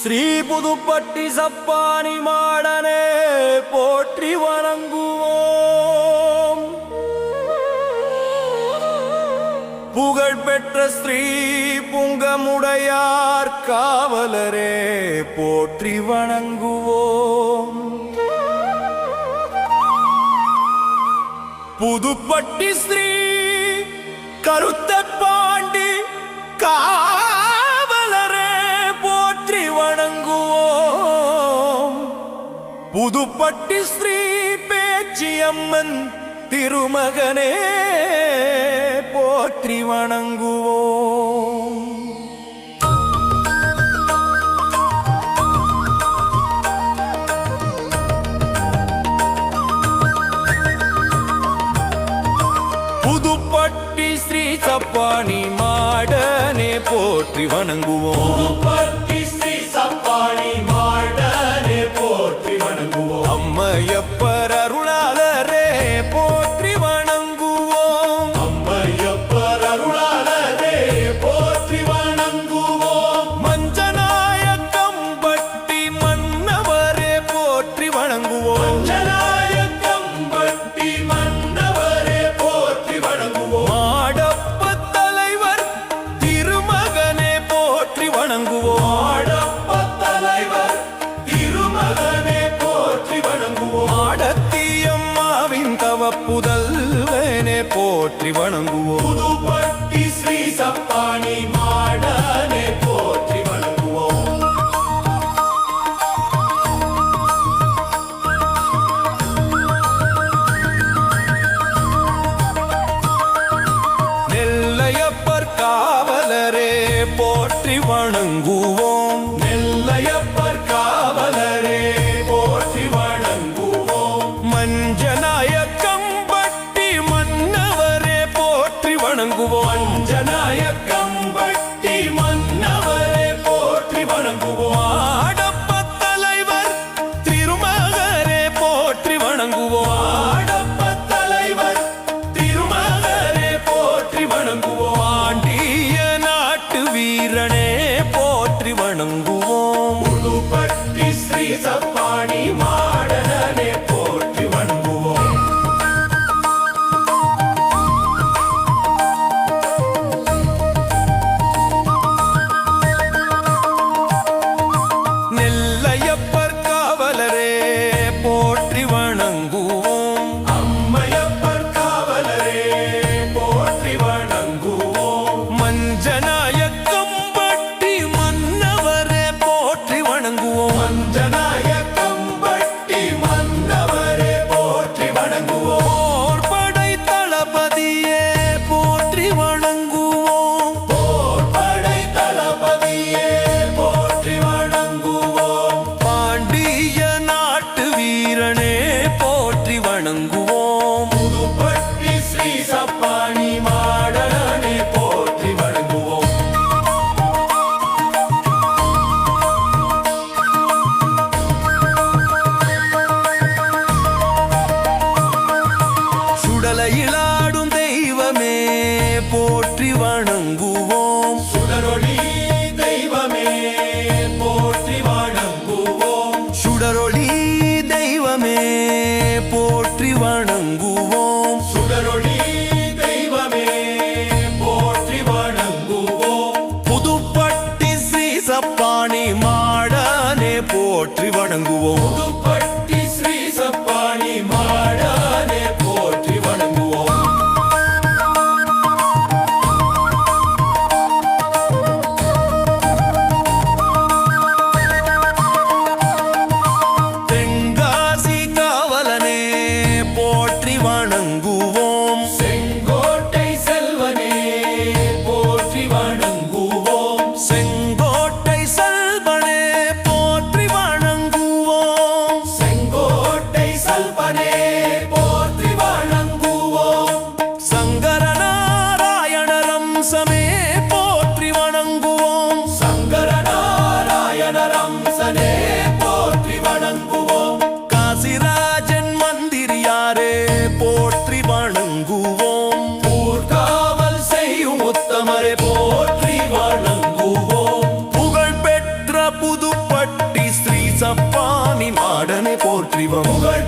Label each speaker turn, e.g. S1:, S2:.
S1: ஸ்ரீ புதுப்பட்டி சப்பானி மாடனே போற்றி வணங்குவோம். புகழ்பெற்ற ஸ்ரீ புங்கமுடையார் காவலரே போற்றி வணங்குவோம். புதுப்பட்டி ஸ்ரீ கருத்து புதுப்பட்டி ஸ்ரீ பேச்சியம்மன் திருமகனே போற்றி வணங்குவோம். புதுப்பட்டி ஸ்ரீ சப்பானி மாடனே போற்றி வணங்குவோம். புதல்வனே போற்றி வணங்குவோம்.
S2: புதுப்பட்டி ஸ்ரீ சப்பாணி மாடனே போற்றி வணங்குவோம்.
S1: வணங்குவோம்.
S2: ஜனாயக்கம் பட்டி மன்னவரே போற்றி வணங்குவோம்.
S1: மாடப்ப தலைவர் திருமகரே போற்றி வணங்குவோம்.
S2: ஆடப்ப தலைவர் திருமகரே போற்றி வணங்குவோம்.
S1: பாண்டிய நாட்டு வீரனே போற்றி வணங்குவோம்.
S2: புதுப்பட்டி ஸ்ரீ சப்பாணி வணங்குவோம்.
S1: மஞ்சநாயக்கம் பட்டி மன்னவரே போற்றி வணங்குவோம். போர்படை தளபதியே போற்றி வணங்குவோம்.
S2: போர்படை தளபதியே போற்றி வணங்குவோம்.
S1: பாண்டிய நாட்டு வீரனே போற்றி வணங்குவோம். போற்றி வணங்குவோம்.
S2: புதுப்பட்டி ஸ்ரீ சப்பாணி மாடனே போற்றி வணங்குவோம்.
S1: தென்காசி காவலனே போற்றி வணங்குவோம்.
S2: வணங்குவோம்.
S1: ஊர்காவல் செய்யும் உத்தமரை போற்றி வணங்குவோம்.
S2: புகழ் பெற்ற
S1: புதுப்பட்டி ஸ்ரீ சப்பானி மாடனை போற்றிவோம்
S2: புகழ்